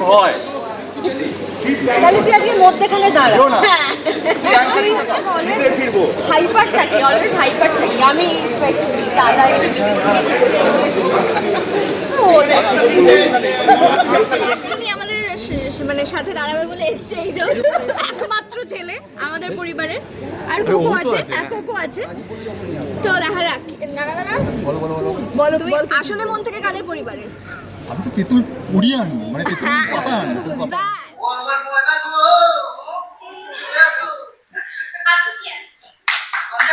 ভয়। তাহলে তুই আজকে মধ্যেখানে দাঁড়া। হ্যাঁ। হাইপার থাকি অলওয়েজ হাইপার থাকি আমি স্পেশালি দাদা একটু ও অ্যাকচুয়ালি আমাদের মানে সাথে দাঁড়াবে বলে এসছে এই যে একমাত্র ছেলে আমাদের পরিবারের। আর কোকো আছে আর কোকো আছে। তো দেখা যাক। না না না না তুমি আসলে মন থেকে কাদের পরিবারে? আমি তো তেঁতুল উড়িয়ে আনব মানে তেঁতুল তেঁতুল পাতা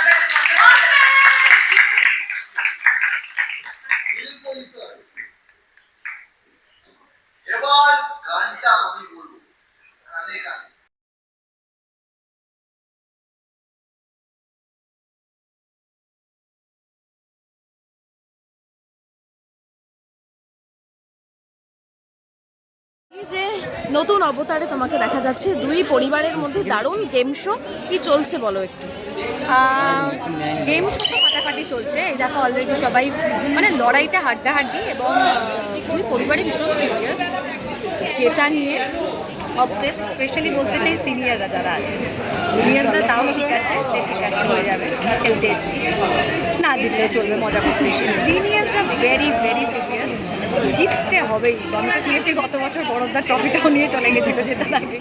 ব্যাস। এবার গানটা আমি বলব গানে গানে এই যে নতুন অবতারে তোমাকে দেখা যাচ্ছে। দুই পরিবারের মধ্যে দারুণ গেম শো কি চলছে বলো একটু? গেম শো তো ফাটাফাটি চলছে। দেখো অলরেডি সবাই মানে লড়াইটা হাড্ডাহাড্ডি এবং দুই পরিবারে ভীষণ সিরিয়াস জেতা নিয়ে অবসেস স্পেশালি বলতে চাই সিনিয়ররা যারা আছে জুনিয়ররা তাও ঠিক আছে, যে ঠিক আছে, হয়ে যাবে, খেলতে এসেছি। না জিতলেও চলবে, মজা করতে এসে সিনিয়ররা ভেরি ভেরি সিরিয়াস জিততে হবেই। আমি তো শুনেছি গত বছর বড়দার ট্রফিটাও নিয়ে চলে গেছিল জেতার আগে।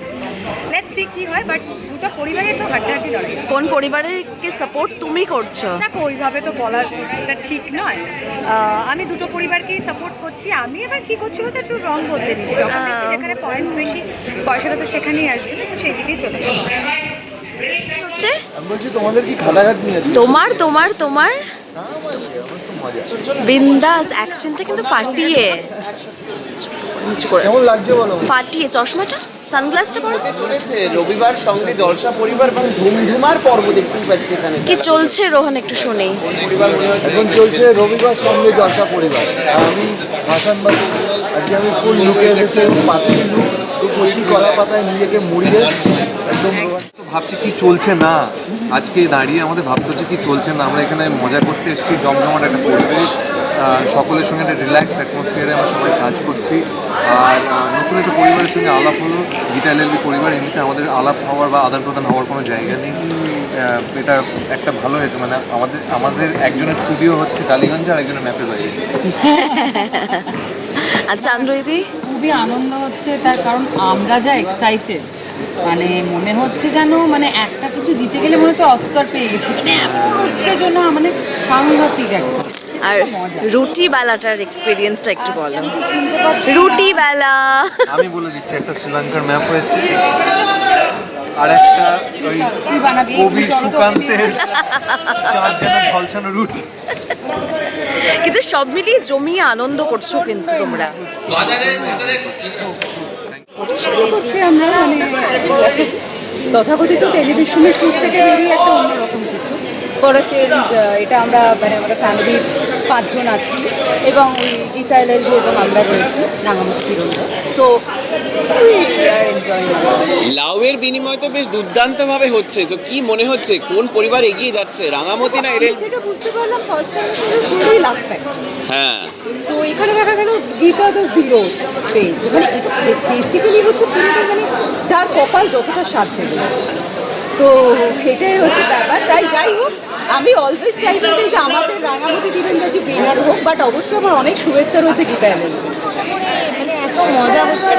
লেটস সি কি হয় বাট দুটো পরিবারের তো হাড্ডাহাড্ডি লড়াই কোন পরিবারেরকে সাপোর্ট তুমি করছ? দেখো ওইভাবে তো বলাটা ঠিক নয়। আহ, আমি দুটো পরিবারকেই সাপোর্ট করছি। আমি এবার কি করছি বলতে একটু রং বদলে দিচ্ছি। যখন দেখছি যেখানে পয়েন্টস বেশি পয়সাটা তো সেখানেই আসবে তো সেই দিকেই চলে যাচ্ছে। হচ্ছে? আমি বলছি তোমাদের কি খাটাঘাট নিয়ে তোমার তোমার তোমার? বিন্দাস অ্যাক্সেন্টটা কিন্তু ফাটিয়ে। নিচু করে কেমন লাগছে বলো? ফাটিয়ে চশমাটা? সানগ্লাসটা পরো। চলেছে রবিবার সঙ্গে জলসা পরিবার এবং ধুমঝুমার পর্ব দেখতে পাচ্ছি এখানে। কি চলছে রোহন একটু শুনি। পরিবার হচ্ছে এখন চলছে রবিবার সঙ্গে জলসা পরিবার। আমি বাবু আজকে আমি ফুল লুকে এসেছি পাতি লুক তো কচি কলা পাতায় নিজেকে মুড়িয়ে একদম ভাবছি কি চলছে না। আজকে দাঁড়িয়ে আমাদের ভাবতে হচ্ছে কি চলছে না। আমরা এখানে মজা করতে এসেছি জমজমাট একটা পরিবেশ সকলের সঙ্গে একটা রিল্যাক্স অ্যাটমসফিয়ারে আমরা সবাই কাজ করছি। আর নতুন একটা পরিবারের সঙ্গে আলাপ হলো। গীতা এলএলবি পরিবার এমনিতে আমাদের আলাপ হওয়ার বা আদান প্রদান হওয়ার কোনো জায়গা নেই। এটা একটা ভালো হয়েছে। মানে আমাদের আমাদের একজনের স্টুডিও হচ্ছে টালিগঞ্জে আর একজনের ম্যাপে বাড়ি আচ্ছা আন্দ্রইদি খুবই আনন্দ হচ্ছে তার কারণ আমরা যা এক্সাইটেড মানে মনে হচ্ছে যেন মানে একটা কিছু জিতে গেলে মনে হচ্ছে অস্কার পেয়ে গেছি। মানে এমন উত্তেজনা মানে সাংঘাতিক একটা। আর। রুটি বেলাটার এক্সপিরিয়েন্সটা একটু বলো। শুনতে পাচ্ছি রুটি বেলা। আমি বলে দিচ্ছি একটা শ্রীলঙ্কার ম্যাপ হয়েছে। আর একটা ওই কবি সুকান্তের যেন ঝলসানো রুটি। কিন্তু সব মিলিয়ে জমিয়ে আনন্দ করছ কিন্তু তোমরা। মানে তথাকথিত টেলিভিশনের শুট থেকে বেরিয়ে একটা অন্যরকম কিছু। ফর এটা আমরা মানে আমরা ফ্যামিলির পাঁচজন আছি এবং ওই গীতা এলএলবি এবং আমরা রয়েছি রাঙামাটি তীরন্দাজ। সো লাউয়ের বিনিময় তো বেশ দুর্দান্ত ভাবে হচ্ছে। তো কি মনে হচ্ছে কোন পরিবার এগিয়ে যাচ্ছে রাঙামতি না এলেন যেটা বুঝতে পারলাম ফার্স্ট টাইম পুরোই লাভ হ্যাঁ। সো এখানে দেখা গেল গীতা তো জিরো পেয়েছে মানে বেসিক্যালি হচ্ছে পুরোটা মানে যার কপাল যতটা সাথ দেবে তো এটাই হচ্ছে ব্যাপার। তাই যাই হোক আমি অলওয়েজ চাইব যে আমাদের রাঙামতি তীরন্দাজি উইনার হোক বাট অবশ্যই আমার অনেক শুভেচ্ছা রয়েছে গীতা এত মজা হচ্ছে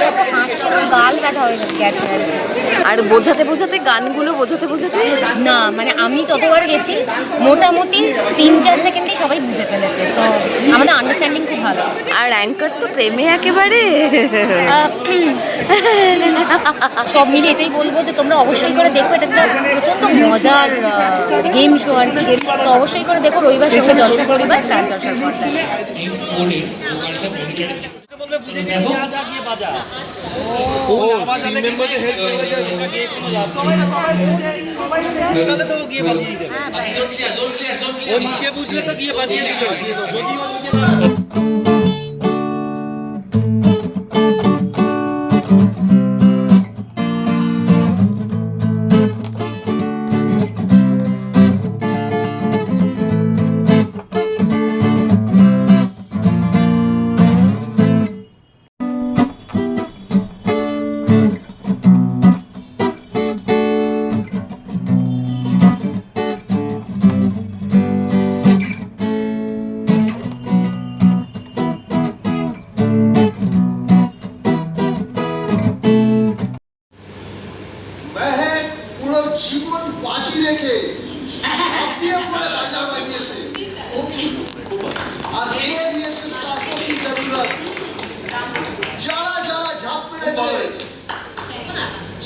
গাল ব্যথা হয়ে গেছে আর বোঝাতে বোঝাতে গানগুলো বোঝাতে বোঝাতে? না মানে আমি যতবার গেছি মোটামুটি তিন চার সেকেন্ডেই সবাই বুঝে ফেলেছে সো আমাদের আন্ডারস্ট্যান্ডিং খুব ভালো। আর অ্যাঙ্কার তো প্রেমে একেবারে। সব মিলিয়ে এটাই বলব যে তোমরা অবশ্যই করে দেখো এটা একটা প্রচণ্ড মজার গেম শো আর কি। তো অবশ্যই করে দেখো রবিবার সঙ্গে জলসা পরিবার স্টার জলসার ওকে বুঝে দিয়ে যা যা দিয়ে বাজা ও টিম মেম্বারদের হেল্প করে যায় কোনো তো গিয়ে বাজিয়ে দেবে। হ্যাঁ, ও নিজে বুঝলে তো গিয়ে বাজিয়ে দিবে যদি ও নিজে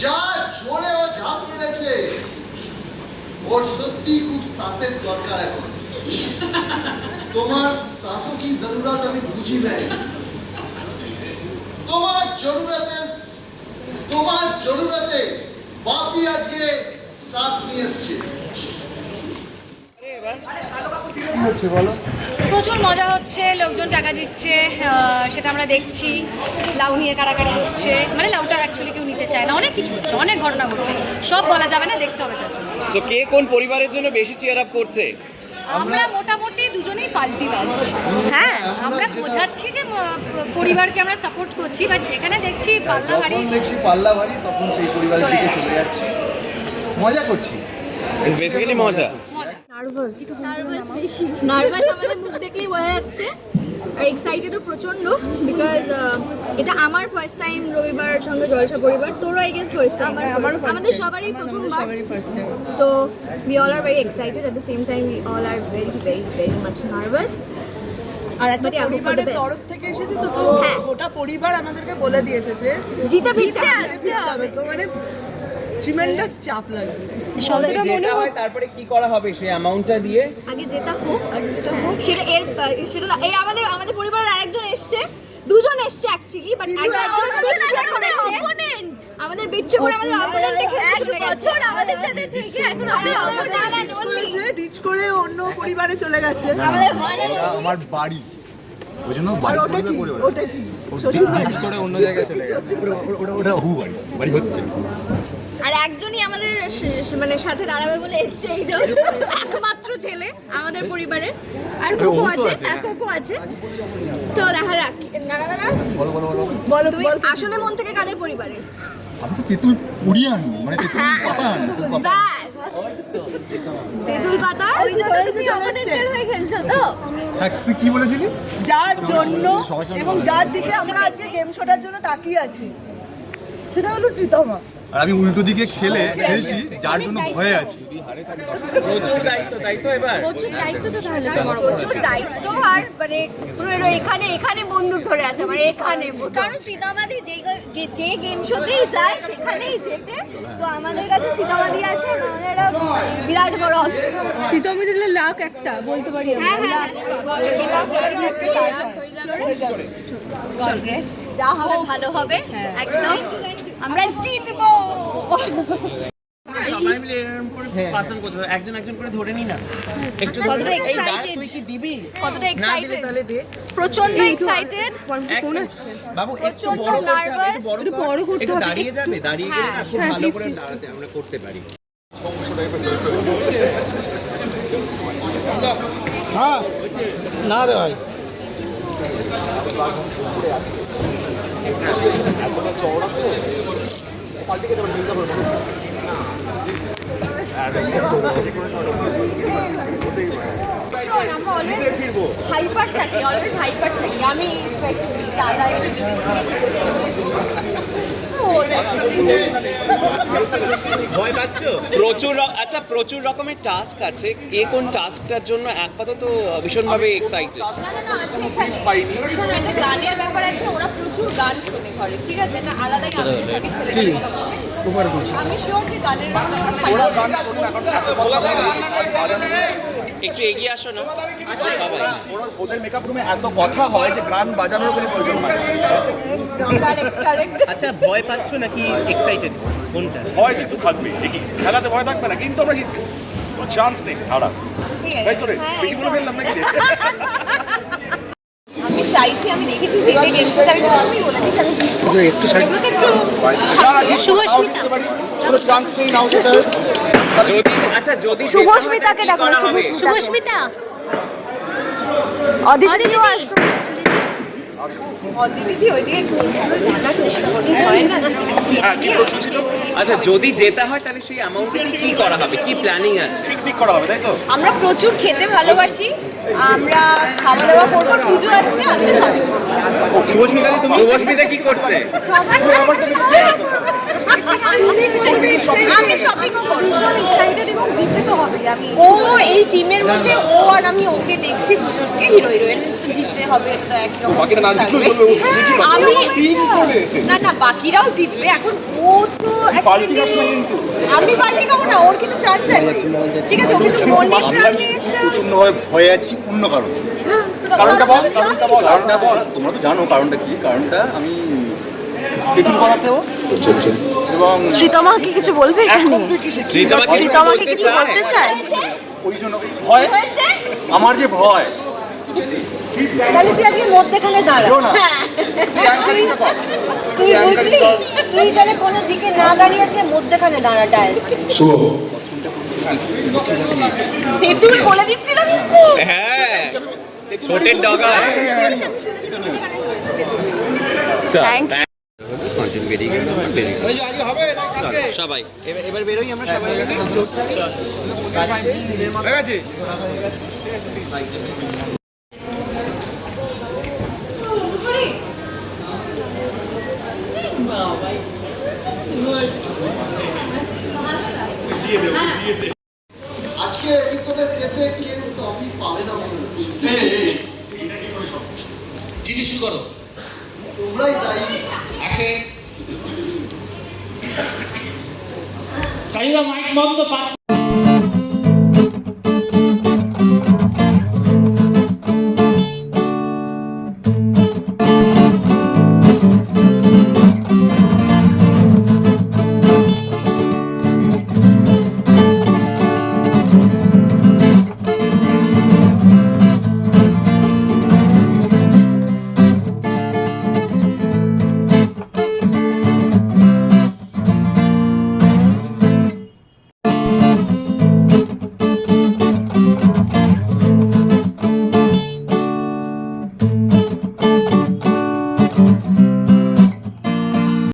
জোরে ও ঝাঁপ মেরেছে। ওর সত্যি খুব শ্বাসের দরকার এখন। তোমার শ্বাসও কি জরুরত আমি বুঝি নাই। তোমার জরুরতের তোমার জরুরতে বাপি আজকে শ্বাস নিয়ে এসছে। বলো? প্রচুর মজা হচ্ছে লোকজন টাকা দিচ্ছে সেটা আমরা দেখছি। লাউ নিয়ে কারাকারি হচ্ছে। মানে লাউটা অ্যাকচুয়ালি কেউ নিতে চায় না অনেক কিছু হচ্ছে অনেক ঘটনা ঘটছে। সব বলা যাবে না দেখতে হবে তার সো কে কোন পরিবারের জন্য বেশি চেয়ার আপ করছে? আমরা মোটামুটি দুজনেই পাল্টি বাজ। হ্যাঁ। আমরা বোঝাচ্ছি যে পরিবারকে আমরা সাপোর্ট করছি বাট যেখানে দেখছি পাল্লা বাড়ি দেখছি পাল্লা ভারী তখন সেই পরিবারের চলে দিকে চলে যাচ্ছি। মজা করছি। বেসিক্যালি মজা নার্ভাস নার্ভাস বেশি নার্ভাস আমাদের মুখ দেখলেই বোঝা যাচ্ছে। আর এক্সাইটেডও প্রচণ্ড বিকজ এটা আমার ফার্স্ট টাইম রবিবার সঙ্গে জলসা পরিবার। তোরও আই গেস ফার্স্ট টাইম আমাদের সবারই প্রথমবার। তো we all are very excited at the same time we all are very very very much nervous আর একটা পরিবারের তরফ থেকে এসেছি তো তো হ্যাঁ। গোটা পরিবার আমাদেরকে বলে দিয়েছে যে জিতে জিতে আসতে হবে। তো মানে ট্রিমেন্ডাস চাপ লাগছে। যতটা মনে হয় তারপরে কি করা হবে সেই অ্যামাউন্টটা দিয়ে? আগে যেটা হোক সেটা এর সেটা এই আমাদের আমাদের পরিবারের আরেকজন এসছে। দুজন এসছে অ্যাকচুয়ালি বাট আমাদের বিচ্ছে করে আমাদের অপোনেন্ট দেখে এক বছর আমাদের সাথে থেকে এখন আমাদের অপোনেন্ট করেছে রিচ করে অন্য পরিবারে চলে গেছে। আমাদের এটা আমার বাড়ি। ওই জন্য বাড়ি ওটা কি? ওটা কি? শ্বশুর বাড়ি করে অন্য জায়গায় চলে গেছে। ওটা- ওটা ওটা হু বাড়ি। বাড়ি হচ্ছে। আর একজনই আমাদের মানে সাথে দাঁড়াবে বলে এসছে এই যে একমাত্র ছেলে আমাদের পরিবারের আর কোকো আছে আর কোকো আছে। তো দেখা যাক না না না, তুমি আসলে মন থেকে কাদের পরিবারে? আমি তো তেঁতুল উড়িয়ে আনি মানে তেঁতুল পাতা আনি তেঁতুল পাতা। ব্যাস। তেঁতুল পাতা? ওই জন্য তুমি অপোনেন্টের হয়ে খেলছো তো? হ্যাঁ তুই কি বলেছিলি? যার জন্য এবং যার দিকে আমরা আজকে গেম শোটার জন্য তাকিয়ে আছি সেটা হলো শ্রীতমা। আর আমি উল্টো দিকে খেলে খেলছি যার জন্য ভয়ে আছি প্রচুর দায়িত্ব তাই তো এবার প্রচুর দায়িত্ব তো তাহলে তোমার প্রচুর দায়িত্ব আর মানে পুরো এখানে এখানে বন্দুক ধরে আছে আমার এখানে কারণ সীতামাদি যে যে গেম শোতেই যায় সেখানেই যেতে। তো আমাদের কাছে সীতামাদি আছে আর আমাদের বিরাট বড় অস্ত্র। শীতমি দিলে লাখ একটা বলতে পারি আমরা। হ্যাঁ হ্যাঁ যা হবে ভালো হবে একদম। আমরা জিতবো। হবে। একজন একজন করে ধরে নি না। একটু কতটা এই তুই কি দিবি? কতটা এক্সাইটেড তাহলে দে। প্রচণ্ড এক্সাইটেড এক- বাবু একটু বড় করতে হবে, nervous, একটু বড় বড় করতে হবে, দাঁড়িয়ে যাবে দাঁড়িয়ে গেলে না খুব হ্যাঁ, ভালো করে দাঁড়াতে আমরা করতে পারি। শোন আমরা অলওয়েজ হাইপার থাকি অলওয়েজ হাইপার থাকি আমি স্পেশালি দাদা একটু ভয় পাচ্ছ? প্রচুর আচ্ছা প্রচুর রকমের টাস্ক আছে। কে কোন টাস্কটার জন্য আপাতত ভীষণভাবে এক্সাইটেড না না না আছে এখানে। গানের ব্যাপার আছে ওরা প্রচুর গান শোনে ঘরে ঠিক আছে? এটা আলাদাই আনন্দ থাকে ছেলেদের আমি শিওর যে গানের একটু এগিয়ে আসো না। আচ্ছা সবাই। ওদের মেকআপ রুমে এত কথা হয় যে গান বাজানোর কোনো প্রয়োজন হয়। আচ্ছা ভয় পাচ্ছ নাকি এক্সাইটেড কোনটা? ভয় তো একটু থাকবে দেখি খেলাতে ভয় থাকবে না কিন্তু আমরা জিতবো। চান্স নেই হারা তাই তো রে বেশি বলে ফেললাম নাকি? রে? আমি চাইছি আমি দেখেছি যে যে একটু শুভস্মিতা যদি আচ্ছা যদি শুভস্মিতাকে ডাকো শুভস্মিতা। অদিতি ওইদিকে কোনগুলো জানার চেষ্টা করতে হয় না আচ্ছা যদি যেতে হয় তাহলে সেই অ্যামাউন্টে কি করা হবে? কি প্ল্যানিং আছে? পিকনিক করা হবে তাই তো? আমরা প্রচুর খেতে ভালোবাসি। আমরা খাওয়া দাওয়া করব পুজো আসছে আমি তো শপিং করব। শুভস্মিতা তুমি? শুভস্মিতা কি করছে? সবাই আমি শপিংও করব এক্সাইটেড এবং জিততে তো হবেই। আমি ও এই টিমের মধ্যে ও আর আমি ওকে দেখছি দুজনকে। হিরো হিরোইন তো জিততে হবে এটা তো একই না। আমি না না বাকিরাও জিতবে। এখন ও তো। আমি পাল্টি খাব না ওর কিন্তু চান্স আছে। ঠিক আছে ও কিন্তু মনে প্রচন্ডভাবে ভয়ে আছি। অন্য কারণ। কারণটা বল কারণটা বল। কারণটা বল তোমরা তো জানো কারণটা কি। কারণটা আমি তেঁতুল পাড়াতেও এবং শ্রীতমা কি কিছু বলবে এখানে? শ্রীতমা কি কিছু বলতে চায়? ওই জন্য ভয়? আমার যে ভয়। তাহলে তুই আজকে মধ্যেখানে দাঁড়া। কেউ তুই বুঝলি তুই তাহলে কোনো দিকে না দাঁড়িয়ে আজকে মধ্যেখানে দাঁড়া ডায়াল তেঁতুল বলে দিচ্ছিল কিন্তু। হ্যাঁ। ছোটের ডগা। থ্যাংক পাঁচজন বেরিয়ে। চলো, সবাই। এবার এবার বেরোই আমরা সবাই। আজকে এপিসোডের শেষে কেউ ট্রফি পাবে না মনে হচ্ছে চিঠি শুরু করো। তোমরাই মাইক বন্ধ আজকে